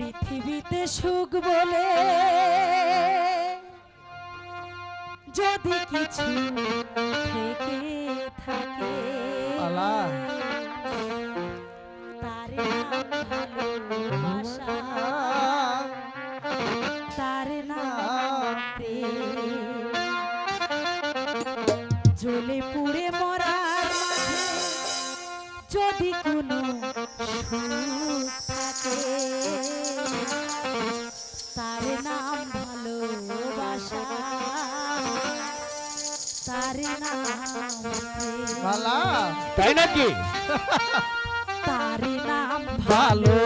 পৃথিবীতে সুখ বলে। যদি কিছু থেকে থাকে তার ভালোবাসা। তার নাম জ্বলে পুড়ে মাঝে যদি কোনো তার নাম ভালোবাসা তার নাম তাই নাকি? তার নাম ভালো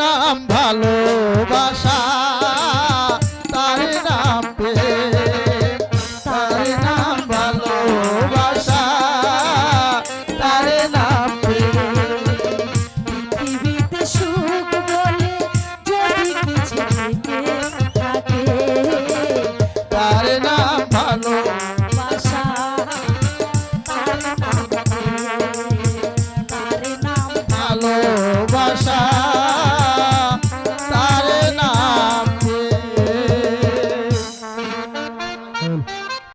নাম ভালোবাসা।